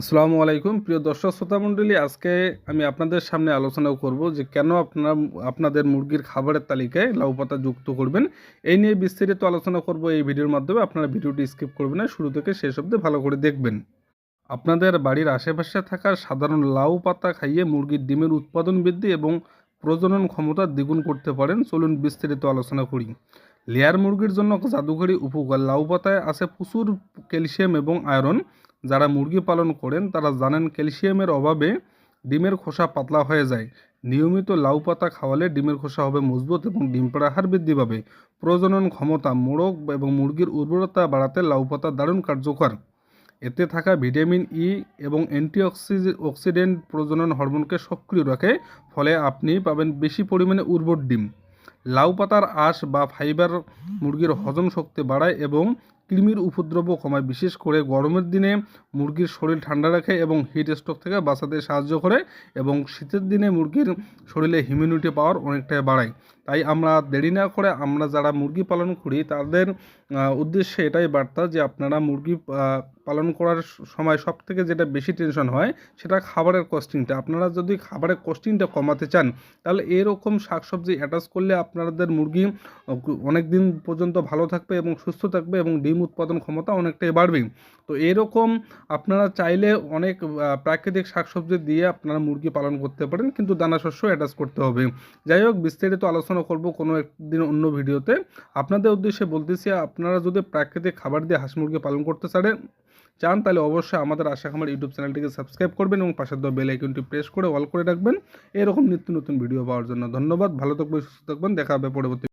আসসালামু আলাইকুম। প্রিয় দর্শক শ্রোতা মণ্ডলী আজকে আমি আপনাদের সামনে আলোচনা করব যে কেন আপনারা আপনাদের মুরগির খাবারের তালিকায় লাউ পাতা যুক্ত করবেন। এই নিয়ে বিস্তারিত আলোচনা করব এই ভিডিওর মাধ্যমে। আপনারা ভিডিওটি স্কিপ করবেন না, শুরু থেকে শেষ অবধি ভালো করে দেখবেন। আপনাদের বাড়ির আশেপাশে থাকা সাধারণ লাউ পাতা খাইয়ে মুরগির ডিমের উৎপাদন বৃদ্ধি এবং প্রজনন ক্ষমতা দ্বিগুণ করতে পারেন। চলুন বিস্তারিত আলোচনা করি। লেয়ার মুরগির জন্য জাদুঘরি উপকার লাউ পাতায় আছে প্রচুর ক্যালসিয়াম এবং আয়রন। যারা মুরগি পালন করেন, তারা জানেন ক্যালসিয়ামের অভাবে ডিমের খোসা পাতলা হয়ে যায়। নিয়মিত লাউ পাতা খাওয়ালে ডিমের খোসা হবে মজবুত এবং ডিম পাড়ার হার বৃদ্ধি পাবে। প্রজনন ক্ষমতা, মোড়ক এবং মুরগির উর্বরতা বাড়াতে লাউ পাতা দারুণ কার্যকর। এতে থাকা ভিটামিন ই এবং অ্যান্টিঅক্সি অক্সিডেন্ট প্রজনন হরমোনকে সক্রিয় রাখে, ফলে আপনি পাবেন বেশি পরিমাণে উর্বর ডিম। লাউ পাতার আঁশ বা ফাইবার মুরগির হজম শক্তি বাড়ায় এবং কৃমির উপদ্রব কমায়। বিশেষ করে গরমের দিনে মুরগির শরীর ঠান্ডা রাখে এবং হিট স্ট্রোক থেকে বাঁচাতে সাহায্য করে এবং শীতের দিনে মুরগির শরীরে হিমিউনিটি পাওয়ার অনেকটাই বাড়ায়। তাই আমরা দেরি না করে আমরা যারা মুরগি পালন করি, তাদের উদ্দেশ্যে এটাই বার্তা যে আপনারা মুরগি পালন করার সময় সব থেকে যেটা বেশি টেনশন হয়, সেটা খাবারের কস্টিংটা আপনারা যদি খাবারের কস্টিংটা কমাতে চান, তাহলে এরকম শাকসবজি অ্যাটাচ করলে আপনাদের মুরগি অনেক দিন পর্যন্ত ভালো থাকবে এবং সুস্থ থাকবে এবং ডিম উৎপাদন ক্ষমতা অনেকটাই বাড়বে তো এরকম আপনারা চাইলে অনেক প্রাকৃতিক শাকসবজি দিয়ে আপনারা মুরগি পালন করতে পারেন, কিন্তু দানা শস্য অ্যাটাচ করতে হবে। যাই হোক, বিস্তারিত আলোচনা করব কোনো একদিন অন্য ভিডিওতে। আপনাদের উদ্দেশ্যে বলতেছি, আপনারা যদি প্রাকৃতিক খাবার দিয়ে হাঁস মুরগি পালন করতে চান চান, তাহলে অবশ্যই আমাদের আশা খামার ইউটিউব চ্যানেলটিকে সাবস্ক্রাইব করবেন এবং পাশের দেওয়া বেল আইকনটি প্রেস করে অল করে রাখবেন। এরকম নিত্য নতুন ভিডিও পাওয়ার জন্য ধন্যবাদ। ভালো থাকবেন, সুস্থ থাকবেন। দেখা হবে পরবর্তী